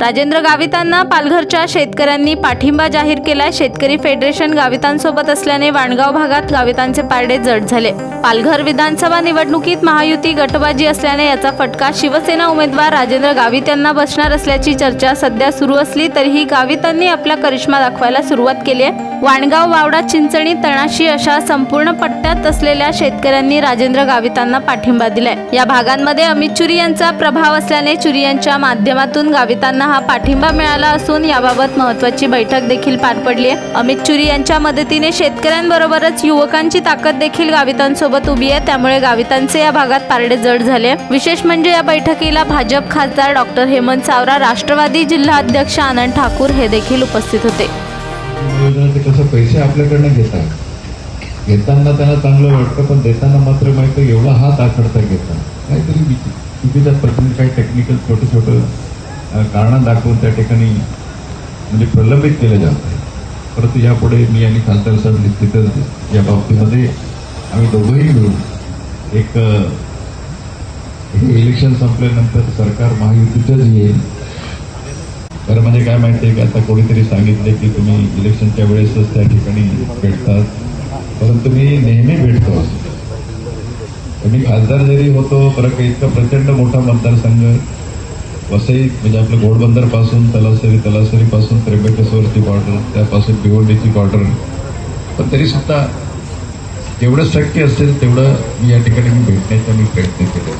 राजेंद्र गावितांना पालघरच्या शेतकऱ्यांनी पाठिंबा जाहीर केला शेतकरी फेडरेशन गावितांसोबत असल्याने वाणगाव भागात गावितांचे पारडे जड झाले. पालघर विधानसभा निवडणुकीत महायुती गटबाजी असल्याने याचा फटका शिवसेना उमेदवार राजेंद्र गावित यांना बसणार असल्याची चर्चा सध्या सुरू असली तरीही गावितांनी आपला करिश्मा दाखवायला सुरुवात केली आहे वाणगाव वावडा चिंचणी तणाशी अशा संपूर्ण पट्ट्यात असलेल्या शेतकऱ्यांनी राजेंद्र गावितांना पाठिंबा दिलाय. या भागांमध्ये अमित चुरी यांचा प्रभाव असल्याने चुरी यांच्या माध्यमातून गावितांना यांना हा पाठिंबा मिळाला असून याबाबत महत्वाची बैठक देखील पार पडली आहे. अमित चुरी यांच्या मदतीने शेतकऱ्यांबरोबरच युवकांची ताकद देखील गावितांसोबत उभी आहे. त्यामुळे गावितांचे या भागात पारडे जड झाले विशेष म्हणजे या बैठकीला भाजप खासदार डॉक्टर हेमंत सावरा राष्ट्रवादी जिल्हा अध्यक्ष आनंद ठाकूर हे देखील उपस्थित होते. कसं पैसे आपल्याकडनं घेतात? घेताना त्यांना चांगलं वाटतं पण देताना मात्र माहिती एवढा हात आखडता घेतात काहीतरी विच- चुकीच्या पद्धतीने काही टेक्निकल छोटं छोटं कारणं दाखवून त्या ठिकाणी म्हणजे प्रलंबित केलं जातं परंतु यापुढे मी आणि खासदार साहेब निश्चितच या बाबतीमध्ये आम्ही दोघंही मिळून एक हे इलेक्शन संपल्यानंतर सरकार महायुतीचंच येईल. बरं म्हणजे काय माहिती आहे की? आता कोणीतरी सांगितले की तुम्ही इलेक्शनच्या वेळेसच त्या ठिकाणी भेटतात. परंतु मी नेहमी भेटतो. मी खासदार जरी होतो परत इतका प्रचंड मोठा मतदारसंघ वसई म्हणजे आपलं घोडबंदरपासून तलासरी तलासरी पासून त्र्यंबकेश्वरची बॉर्डर त्यापासून भिवंडीची बॉर्डर पण तरी सुद्धा जेवढं शक्य असेल तेवढं मी या ठिकाणी मी भेटण्याचा मी प्रयत्न केला